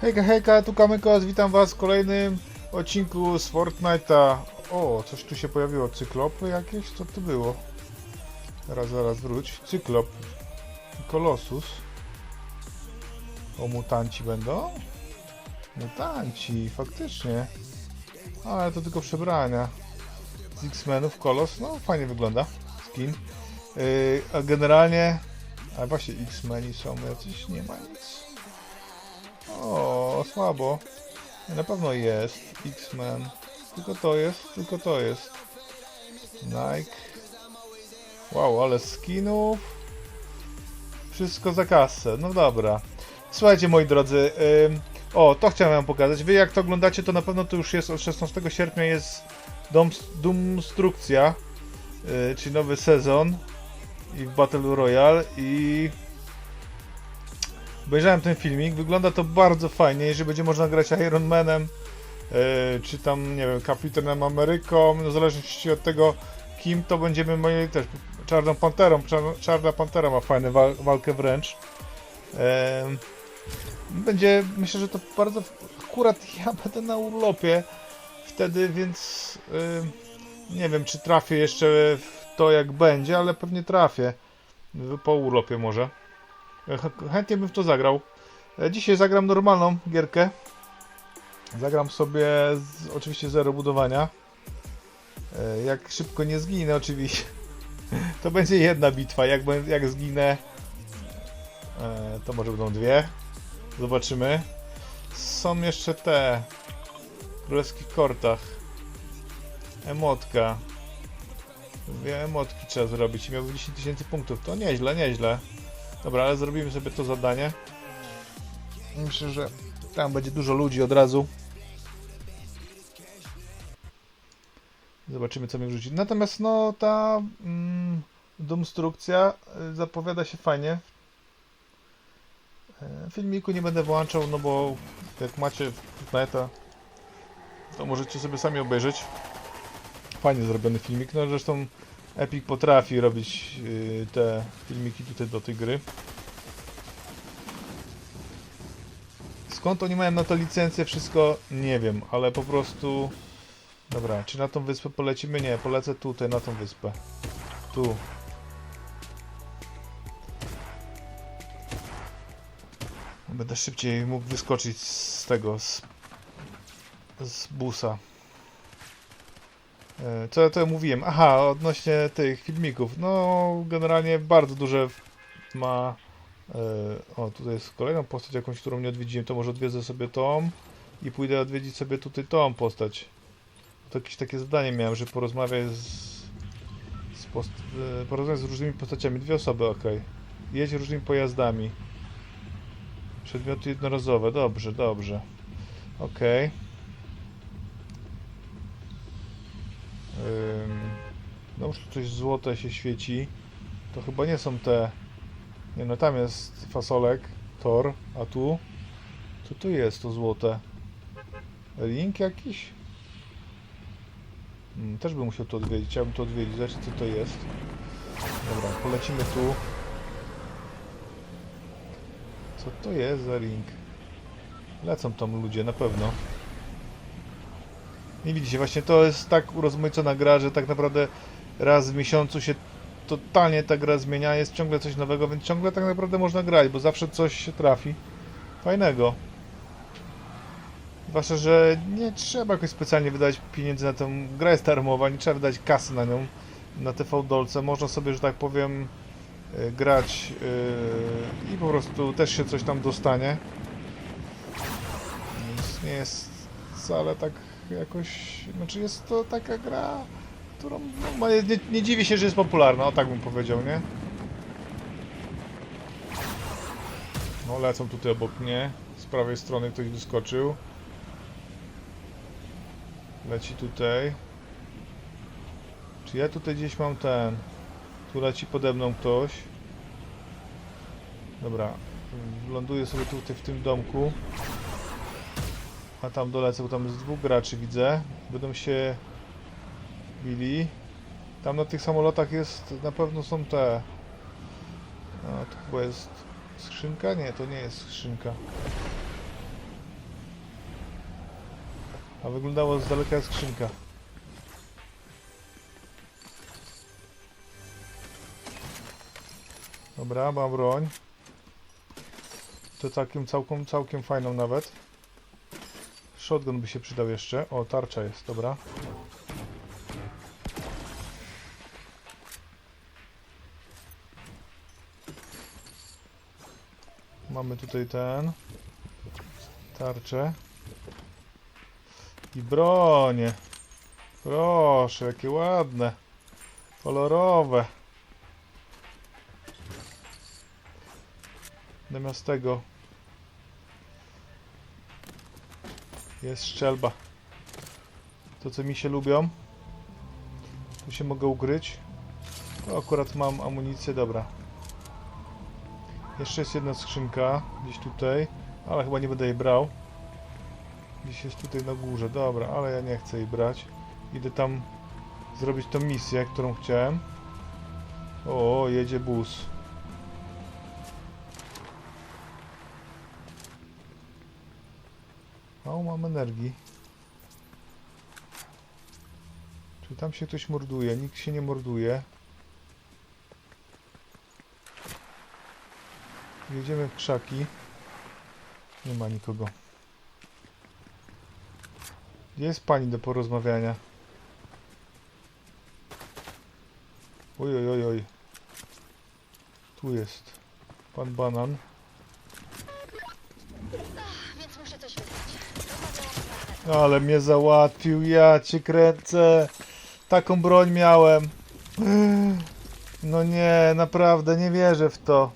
Hejka, hejka, tu Kamykos, witam was w kolejnym odcinku z Fortnite'a. O, coś tu się pojawiło, cyklopy jakieś? Co to było? Zaraz, zaraz wróć. Cyklop. Kolosus. O, mutanci będą? Mutanci, faktycznie. Ale to tylko przebrania. Z X-Menów, Kolos, no fajnie wygląda. Skin. Yy, a generalnie... A właśnie X-Meni są jacyś, nie ma nic. O, słabo. Na pewno jest X-Men. Tylko to jest, tylko to jest. Nike. Wow, ale skinów. Wszystko za kasę. No dobra. Słuchajcie, moi drodzy. ym, o, to chciałem wam pokazać. Wy jak to oglądacie, to na pewno to już jest od 16 sierpnia jest Dom, Doomstrukcja, yy, czyli nowy sezon i w Battle Royale i Obejrzałem ten filmik, wygląda to bardzo fajnie, jeżeli będzie można grać Iron Manem, yy, czy tam, nie wiem, Kapitanem Ameryką, no w zależności od tego, kim to będziemy mieli też, Czarną Panterą, Czarna, Pantera ma fajną wa walkę wręcz. Yy, będzie, myślę, że to bardzo, akurat ja będę na urlopie wtedy, więc yy, nie wiem, czy trafię jeszcze w to jak będzie, ale pewnie trafię, po urlopie może. Ch- Chętnie bym w to zagrał. E, Dzisiaj zagram normalną gierkę. Zagram sobie z, oczywiście zero budowania. E, Jak szybko nie zginę oczywiście. To będzie jedna bitwa. Jak, jak zginę e, to może będą dwie. Zobaczymy. Są jeszcze te w królewskich kortach. Emotka. Dwie emotki trzeba zrobić i miałby 10 tysięcy punktów. To nieźle, nieźle. Dobra, ale zrobimy sobie to zadanie. Myślę, że tam będzie dużo ludzi od razu. Zobaczymy, co mi wrzuci. Natomiast, no, ta mm, domstrukcja y, zapowiada się fajnie. E, Filmiku nie będę włączał, no bo jak macie Fortnite'a, to możecie sobie sami obejrzeć. Fajnie zrobiony filmik, no zresztą Epic potrafi robić yy, te filmiki tutaj do tej gry. Skąd oni mają na to licencję, wszystko nie wiem, ale po prostu... Dobra, czy na tą wyspę polecimy? Nie, polecę tutaj, na tą wyspę. Tu. Będę szybciej mógł wyskoczyć z tego, z, z busa. E, Co ja to mówiłem? Aha, odnośnie tych filmików. No, generalnie bardzo duże ma. e, O, tutaj jest kolejna postać, jakąś, którą nie odwiedziłem. To może odwiedzę sobie tą i pójdę odwiedzić sobie tutaj tą postać. To jakieś takie zadanie miałem, że porozmawiać z. z post... e, z różnymi postaciami. Dwie osoby, ok. Jedź różnymi pojazdami. Przedmioty jednorazowe. Dobrze, dobrze. Okej. Ym, No już tu coś złote się świeci. To chyba nie są te... Nie no, tam jest fasolek, tor, a tu? Co tu jest to złote? Link jakiś? Mm, też bym musiał to odwiedzić, chciałbym to odwiedzić, zobaczyć co to jest. Dobra, polecimy tu. Co to jest za link? Lecą tam ludzie, na pewno. Nie widzicie, właśnie to jest tak urozmaicona gra, że tak naprawdę raz w miesiącu się totalnie ta gra zmienia, jest ciągle coś nowego, więc ciągle tak naprawdę można grać, bo zawsze coś się trafi fajnego. Zwłaszcza, że nie trzeba jakoś specjalnie wydać pieniędzy na tę grę jest darmowa, nie trzeba wydać kasy na nią, na te fałdolce. Można sobie, że tak powiem, y, grać yy, i po prostu też się coś tam dostanie. Więc nie jest wcale tak jakoś, znaczy jest to taka gra, którą no, nie, nie się, że jest popularna, o tak bym powiedział, nie? No lecą tutaj obok mnie, z prawej strony ktoś wyskoczył. Leci tutaj. Czy ja tutaj gdzieś mam ten, tu leci pode mną ktoś. Dobra, ląduję sobie tutaj w tym domku. A tam dolecę, bo tam jest dwóch graczy widzę. Będą się bili. Tam na tych samolotach jest, na pewno są te... No, to chyba jest skrzynka? Nie, to nie jest skrzynka. A wyglądało z daleka jak skrzynka. Dobra, mam broń. To całkiem, całkiem, całkiem fajną nawet. Shotgun by się przydał jeszcze. O, tarcza jest, dobra. Mamy tutaj ten. Tarczę. I bronie. Proszę, jakie ładne. Kolorowe. Zamiast tego jest szczelba. To co mi się lubią. Tu się mogę ukryć. Tu akurat mam amunicję, dobra. Jeszcze jest jedna skrzynka, gdzieś tutaj, ale chyba nie będę jej brał. Gdzieś jest tutaj na górze, dobra, ale ja nie chcę jej brać. Idę tam zrobić tą misję, którą chciałem. O, jedzie bus. Mało mam energii. Czy tam się ktoś morduje? Nikt się nie morduje. Jedziemy w krzaki. Nie ma nikogo. Jest pani do porozmawiania? Oj, oj, oj, oj. Tu jest. Pan banan. Więc muszę coś wydać. Rozmawiałam z Margaret. Ale mnie załatwił, ja cię kręcę. Taką broń miałem. No nie, naprawdę nie wierzę w to.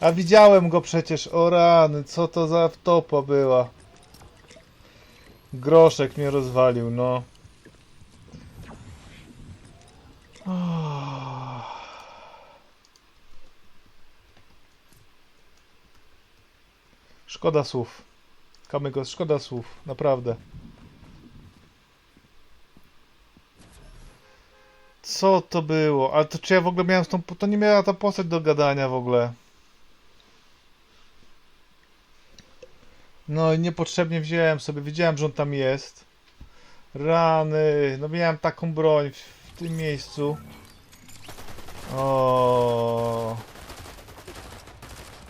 A widziałem go przecież, o rany, co to za wtopa była. Groszek mnie rozwalił, no. Szkoda słów. Kamyko, szkoda słów, naprawdę. Co to było? A to czy ja w ogóle miałem z tą... To nie miała ta postać do gadania w ogóle. No i niepotrzebnie wziąłem sobie, wiedziałem, że on tam jest. Rany, no miałem taką broń w, w tym miejscu. O.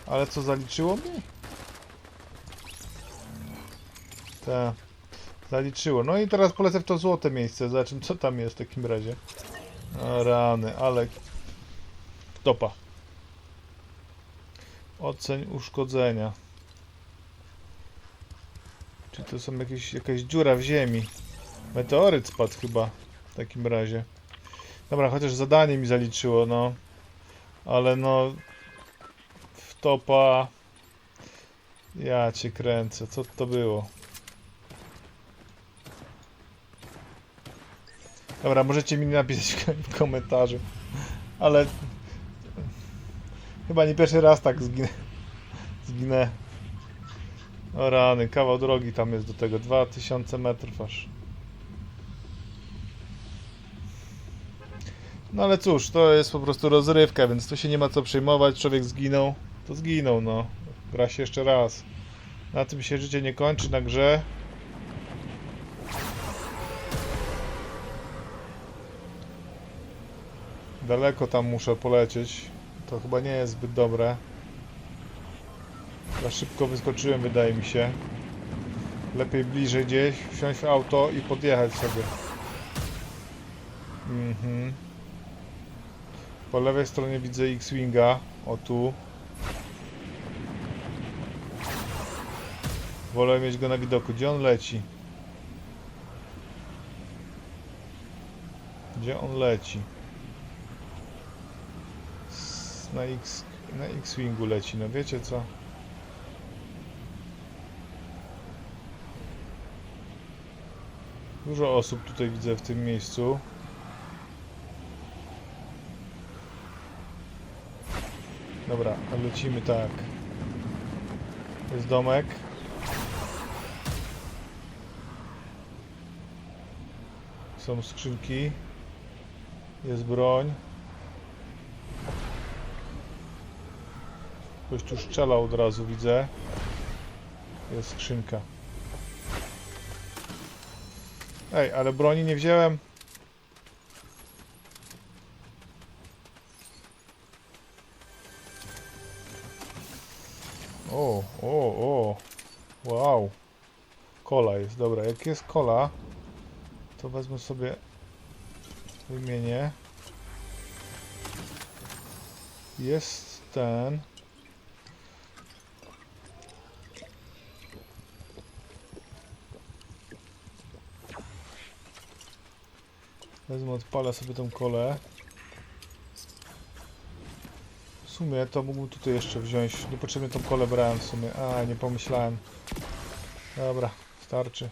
Ale co zaliczyło mi? Tak. Zaliczyło. No i teraz polecę w to złote miejsce. Zobaczymy co tam jest w takim razie. O, rany, ale... Topa. Oceń uszkodzenia. Czy to są jakieś, jakaś dziura w ziemi? Meteoryt spadł chyba w takim razie. Dobra, chociaż zadanie mi zaliczyło, no. Ale no... W topa... Ja cię kręcę, co to było? Dobra, możecie mi napisać w komentarzu. Ale chyba nie pierwszy raz tak zginę. Zginę. O rany, kawał drogi tam jest do tego. 2000 metrów aż. No ale cóż, to jest po prostu rozrywka, więc tu się nie ma co przejmować. Człowiek zginął, to zginął, no. Gra się jeszcze raz. Na tym się życie nie kończy, na grze. Daleko tam muszę polecieć. To chyba nie jest zbyt dobre. Za szybko wyskoczyłem, wydaje mi się. Lepiej bliżej gdzieś, wsiąść w auto i podjechać sobie. Mhm. Po lewej stronie widzę X-Winga. O tu. Wolę mieć go na widoku. Gdzie on leci? Gdzie on leci? Na X, na X-Wingu leci, no wiecie co? Dużo osób tutaj widzę w tym miejscu. Dobra, lecimy tak. Jest domek. Są skrzynki. Jest broń. Ktoś tu strzela od razu, widzę. Jest skrzynka. Ej, ale broni nie wziąłem. O, o, o. Wow. Kola jest, dobra. Jak jest kola, to wezmę sobie wymienię. Jest ten. Wezmę, odpalę sobie tą kolę. W sumie to mógłbym tutaj jeszcze wziąć. Niepotrzebnie tą kolę brałem w sumie. A, nie pomyślałem. Dobra, starczy.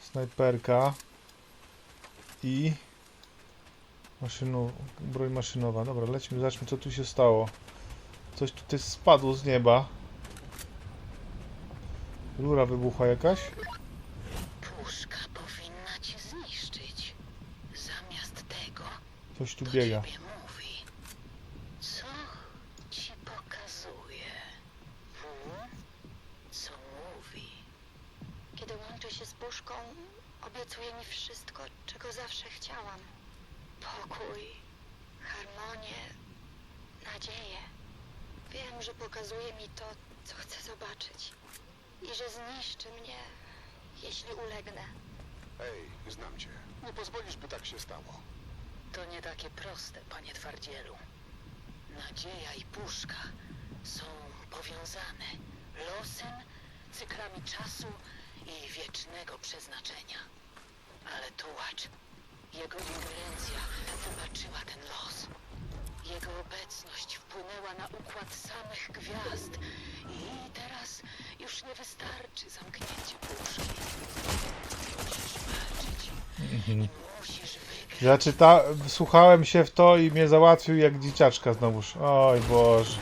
Snajperka. I... Maszynu... broń maszynowa. Dobra, lecimy, zobaczmy co tu się stało. Coś tutaj spadło z nieba. Rura wybuchła jakaś? Puszka powinna cię zniszczyć. Zamiast tego, Coś tu to biega. ciebie mówi. Co ci pokazuje? Hmm? Co mówi? Kiedy łączę się z puszką, obiecuje mi wszystko, czego zawsze chciałam. Pokój, harmonię, nadzieję. Wiem, że pokazuje mi to, co chcę zobaczyć. I że zniszczy mnie, jeśli ulegnę. Ej, znam cię. Nie pozwolisz, by tak się stało. To nie takie proste, panie twardzielu. Nadzieja i puszka są powiązane losem, cyklami czasu i wiecznego przeznaczenia. Ale tułacz, jego ingerencja wybaczyła ten los. Jego obecność wpłynęła na układ samych gwiazd i teraz już nie wystarczy zamknięcie puszki. Musisz walczyć i musisz wygrać. Zaczyta... Słuchałem się w to i mnie załatwił jak dzieciaczka znowuż. Oj Boże.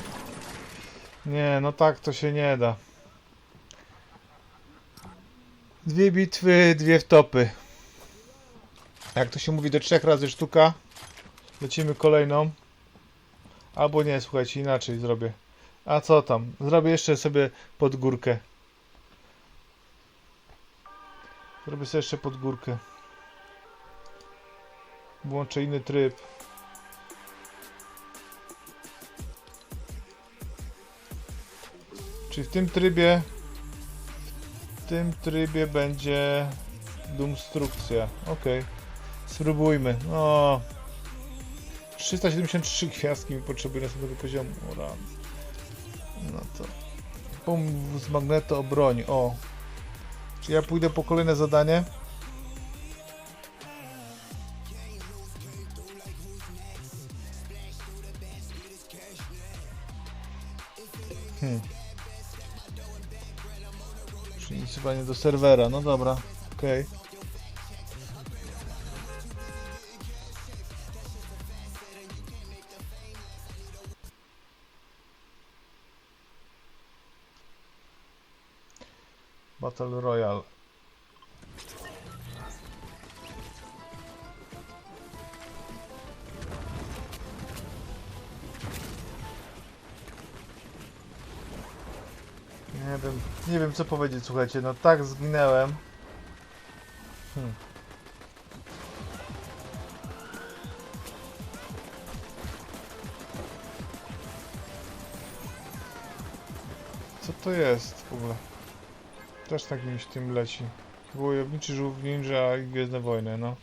Nie, no tak to się nie da. Dwie bitwy, dwie wtopy. Jak to się mówi, do trzech razy sztuka. Lecimy kolejną. Albo nie, słuchajcie, inaczej zrobię. A co tam? Zrobię jeszcze sobie pod górkę. Zrobię sobie jeszcze pod górkę. Włączę inny tryb. Czy w tym trybie w tym trybie będzie Doomstrukcja. Ok. Spróbujmy. No. 373 gwiazdki mi potrzebuje następnego poziomu. O. No to. Pomów z magneto o broń. O. Czy ja pójdę po kolejne zadanie? Hmm. Do serwera, no dobra, okej. Battle Royale. Wiem co powiedzieć, słuchajcie, no tak zginęłem. Hmm. Co to jest w ogóle? Też tak mi się tym leci. Wojowniczy żółw ninja i Gwiezdne Wojny, no.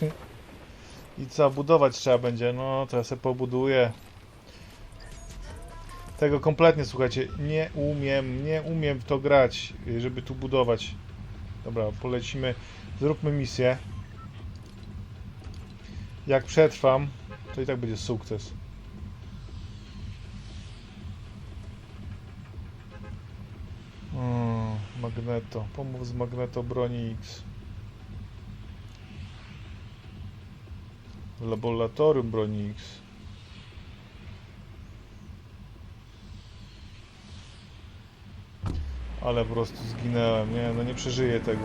I co, budować trzeba będzie, no to ja sobie pobuduję. Tego kompletnie, słuchajcie, nie umiem, nie umiem w to grać, żeby tu budować. Dobra, polecimy, zróbmy misję. Jak przetrwam, to i tak będzie sukces. O, Magneto, pomów z Magneto broni X. Laboratorium broni X. Ale po prostu zginęłem, nie, no nie przeżyję tego.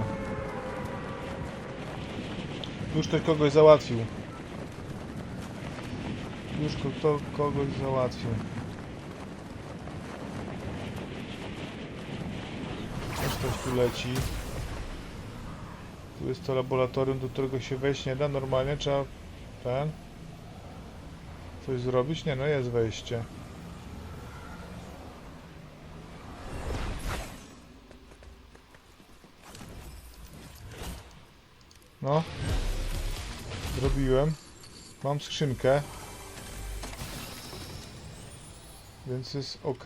Już ktoś kogoś załatwił. Już ko- to kogoś załatwił. Też ktoś tu leci. Tu jest to laboratorium, do którego się wejść nie da. Normalnie trzeba ten coś zrobić. Nie, no jest wejście. No. Zrobiłem. Mam skrzynkę. Więc jest ok.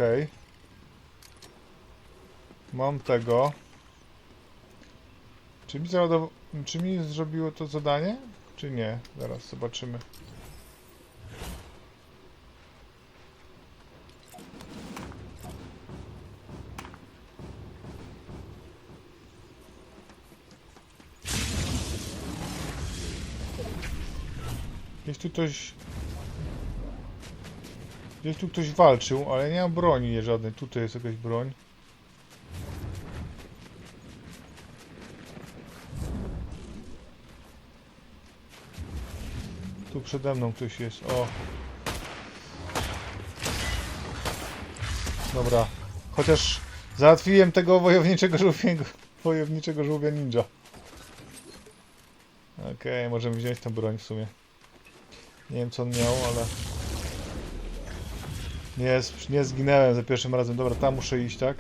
Mam tego. Czy mi. Czy mi zrobiło to zadanie? Czy nie? Zaraz zobaczymy. Gdzieś tu ktoś... Gdzieś tu ktoś walczył, ale nie ma broni żadnej. Tutaj jest jakaś broń. Tu przede mną ktoś jest. O. Dobra. Chociaż załatwiłem tego wojowniczego żółwiego, wojowniczego żółwia ninja. Okej, możemy wziąć tę broń w sumie. Nie wiem co on miał, ale... Nie, nie zginęłem za pierwszym razem. Dobra, tam muszę iść, tak?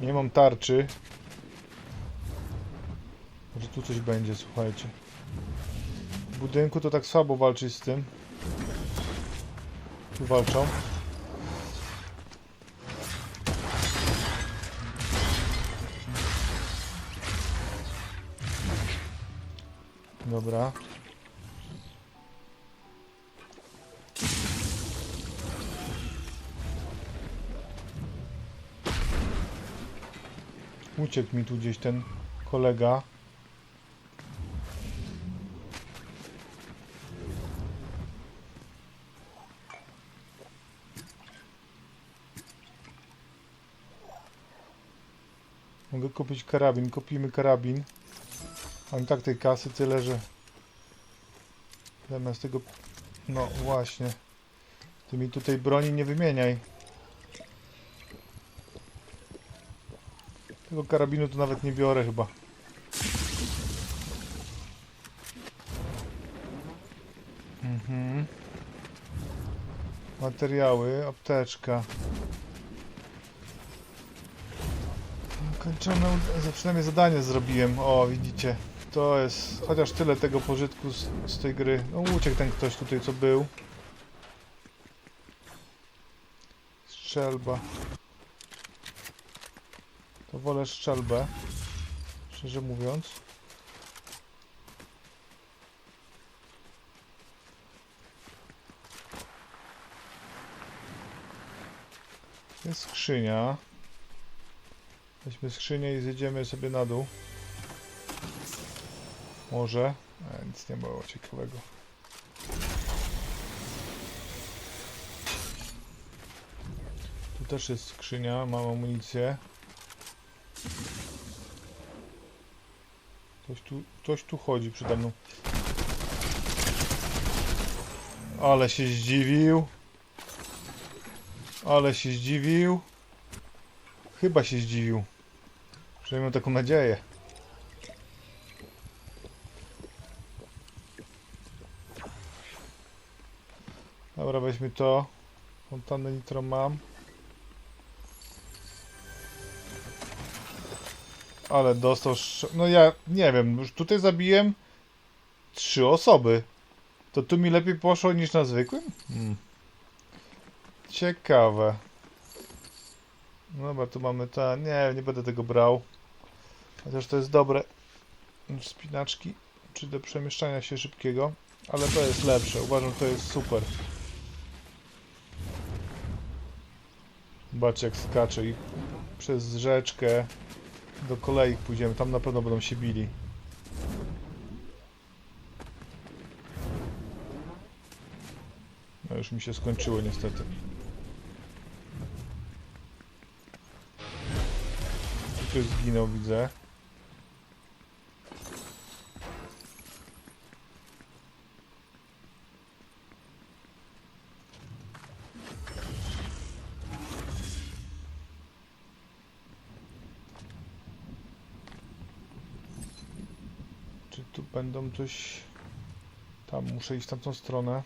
Nie mam tarczy. Może tu coś będzie, słuchajcie. W budynku to tak słabo walczyć z tym. Tu walczą. Dobra. Uciekł mi tu gdzieś ten kolega. Mogę kupić karabin. Kupimy karabin. Mam tak tej kasy tyle, że zamiast tego... No właśnie. Ty mi tutaj broni nie wymieniaj. Tego karabinu to nawet nie biorę chyba. Mhm. Materiały, apteczka. Kończone, przynajmniej zadanie zrobiłem. O, widzicie. To jest chociaż tyle tego pożytku z, z tej gry. No uciekł ten ktoś tutaj, co był. Strzelba. To wolę strzelbę. Szczerze mówiąc. Jest skrzynia. Weźmy skrzynię i zjedziemy sobie na dół. Może. E, nic nie było ciekawego. Tu też jest skrzynia, mam amunicję. Ktoś tu, ktoś tu chodzi przede mną. Ale się zdziwił. Ale się zdziwił. Chyba się zdziwił. Przynajmniej taką nadzieję. Dobra, weźmy to. Fontannę nitro mam. Ale dostał. No ja nie wiem, już tutaj zabiłem trzy osoby. To tu mi lepiej poszło niż na zwykłym? Hmm. Ciekawe. No Dobra, tu mamy ta. Nie, nie będę tego brał. Chociaż to jest dobre. Spinaczki, czy do przemieszczania się szybkiego. Ale to jest lepsze. Uważam, to jest super. Zobaczcie jak skacze i przez rzeczkę do kolei pójdziemy. Tam na pewno będą się bili. No już mi się skończyło niestety. Ktoś zginął widzę. Czy tu będą coś... Tam muszę iść w tamtą stronę.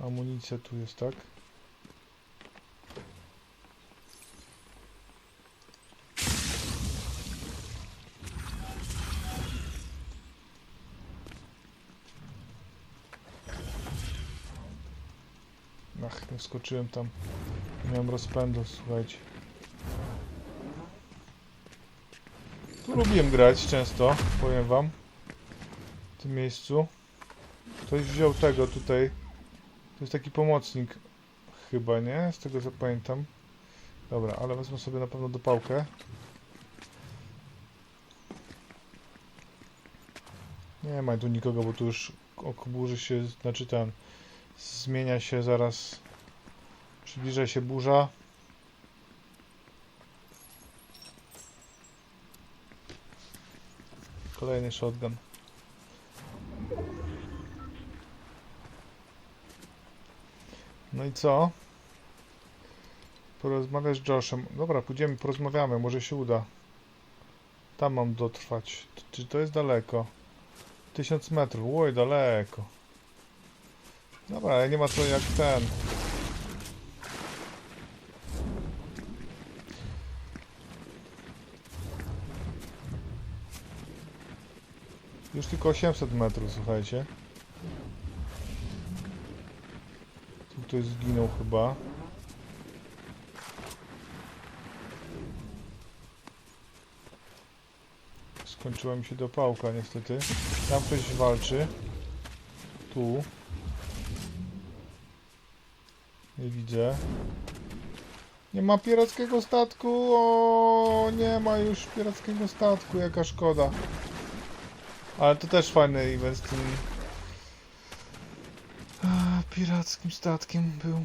Amunicja tu jest, tak? Ach, nie tam. Miałem rozpędu, słuchajcie. Lubiłem grać często, powiem wam. W tym miejscu. Ktoś wziął tego tutaj. To jest taki pomocnik. Chyba, nie? Z tego co pamiętam. Dobra, ale wezmę sobie na pewno dopałkę. Nie ma tu nikogo, bo tu już burzy się, znaczy ten zmienia się zaraz. Przybliża się burza. Kolejny shotgun. No i co? Porozmawiać z Joshem. Dobra, pójdziemy, porozmawiamy, może się uda. Tam mam dotrwać. Czy to jest daleko? 1000 metrów, oj, daleko. Dobra, ale nie ma co jak ten. Już tylko 800 metrów, słuchajcie. Tu ktoś zginął chyba. Skończyła mi się dopałka niestety. Tam ktoś walczy. Tu. Nie widzę. Nie ma pirackiego statku. O, nie ma już pirackiego statku. Jaka szkoda. Ale to też fajny event z tym pirackim statkiem był.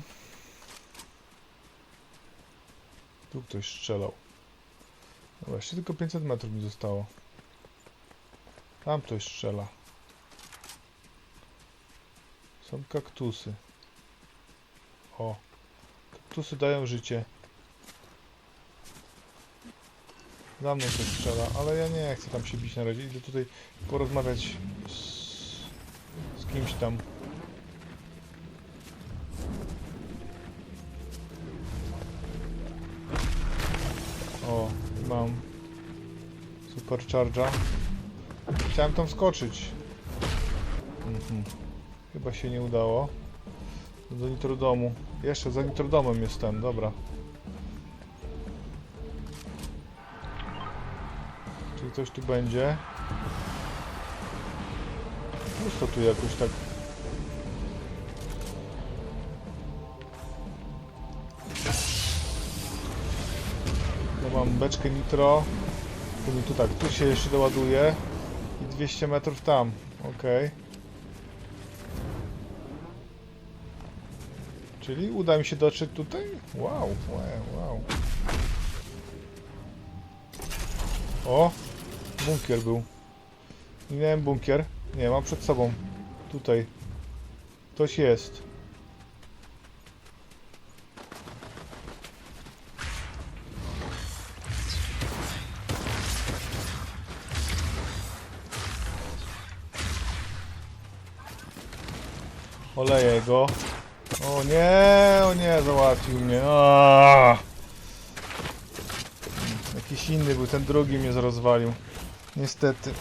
Tu ktoś strzelał. Dobra, jeszcze tylko 500 metrów mi zostało. Tam ktoś strzela. Są kaktusy. O. Kaktusy dają życie. Za mną ktoś strzela, ale ja nie chcę tam się bić na razie. Idę tutaj porozmawiać z, z kimś tam. O, mam supercharge'a. Chciałem tam skoczyć. Mhm. Chyba się nie udało. Do nitrodomu. Jeszcze za nitrodomem jest ten, dobra. Czyli coś tu będzie. Pusto tu jakoś tak. No mam beczkę nitro. Tu, tu tak, tu się jeszcze doładuje. I 200 metrów tam. Okej. Czyli uda mi się dotrzeć tutaj? Wow, wow, wow. O! Bunkier był. Nie miałem bunkier. Nie, mam przed sobą. Tutaj. Ktoś jest. Oleję go. O nie, o nie, załatwił mnie. Aaaa! Jakiś inny był, ten drugi mnie rozwalił. Niestety.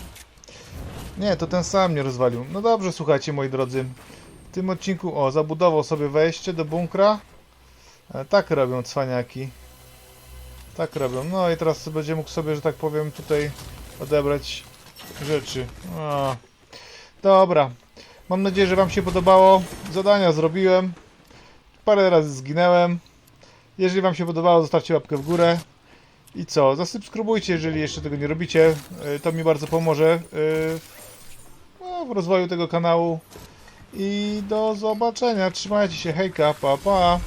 Nie, to ten sam mnie rozwalił. No dobrze, słuchajcie moi drodzy. W tym odcinku, o, zabudował sobie wejście do bunkra. E, tak robią cwaniaki. Tak robią. No i teraz będzie mógł sobie, że tak powiem, tutaj odebrać rzeczy. A. Dobra. Mam nadzieję, że Wam się podobało. Zadania zrobiłem. Parę razy zginęłem. Jeżeli Wam się podobało, zostawcie łapkę w górę. I co? Zasubskrybujcie, jeżeli jeszcze tego nie robicie. Y, To mi bardzo pomoże w- no, w rozwoju tego kanału. I do zobaczenia. Trzymajcie się. Hejka, pa pa.